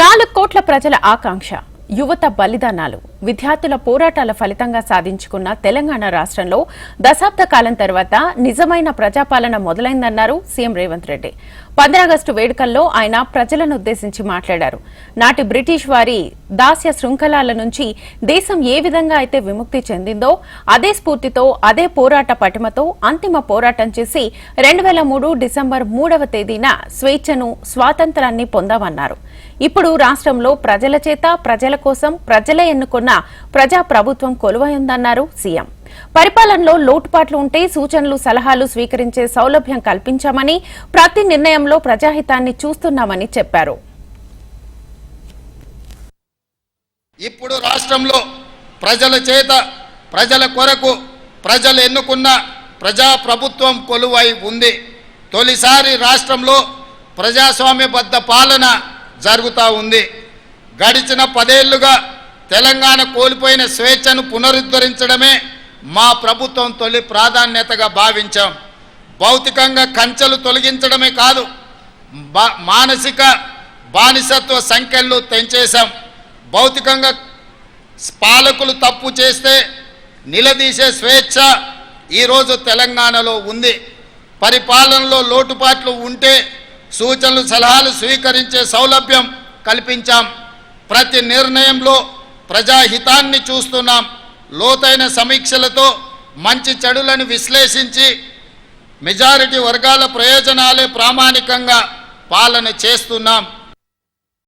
నాలుగు కోట్ల ప్రజల ఆకాంక్ష. యువత బలిదానాలు. విద్యార్థుల పోరాటాల ఫలితంగా సాధించుకున్న తెలంగాణ రాష్ట్రంలో దశాబ్ద కాలం తర్వాత నిజమైన ప్రజాపాలన మొదలైందన్నారు సీఎం రేవంత్ రెడ్డి. పంద్రాగస్టు వేడుకల్లో ఆయన ప్రజలను ఉద్దేశించి మాట్లాడారు. నాటి బ్రిటిష్ వారి దాస్య శృంఖలాల నుంచి దేశం ఏ విధంగా అయితే విముక్తి చెందిందో అదే స్ఫూర్తితో అదే పోరాట పటిమతో అంతిమ పోరాటం చేసి రెండు వేల మూడు డిసెంబర్ మూడవ తేదీన స్వేచ్ఛను స్వాతంత్రాన్ని పొందామన్నారు. ఇప్పుడు రాష్ట్రంలో ప్రజల చేత ప్రజల కోసం ప్రజలే ఎన్నుకున్న ప్రజా ప్రభుత్వం కొలువై ఉందన్నారు సీఎం. పరిపాలనలో లోటుపాట్లు ఉంటే సూచనలు సలహాలు స్వీకరించే సౌలభ్యం కల్పించామని ప్రతి నిర్ణయంలో ప్రజాహితాన్ని చూస్తున్నామని చెప్పారు. ఇప్పుడు రాష్ట్రంలో ప్రజల చేత ప్రజల కొరకు ప్రజలు ఎన్నుకున్న ప్రజా ప్రభుత్వం కొలువై ఉంది. తొలిసారి రాష్ట్రంలో ప్రజాస్వామ్యబద్ధ పాలన జరుగుతూ ఉంది. గడిచిన పదేళ్ళుగా తెలంగాణ కోల్పోయిన స్వేచ్ఛను పునరుద్ధరించడమే మా ప్రభుత్వం తొలి ప్రాధాన్యతగా భావించాం. భౌతికంగా కంచెలు తొలగించడమే కాదు బా- మానసిక బానిసత్వ సంఖ్యలు తెంచేశాం. భౌతికంగా పాలకులు తప్పు చేస్తే నిలదీసే స్వేచ్ఛ ఈరోజు తెలంగాణలో ఉంది. పరిపాలనలో లోటుపాట్లు ఉంటే సూచనలు సలహాలు స్వీకరించే సౌలభ్యం కల్పించాం. ప్రతి నిర్ణయంలో ప్రజాహితాన్ని చూస్తున్నాం. లోతైన సమీక్షలతో మంచి చెడులను విశ్లేషించి మెజారిటీ వర్గాల ప్రయోజనాలే ప్రామాణికంగా పాలన చేస్తున్నాం.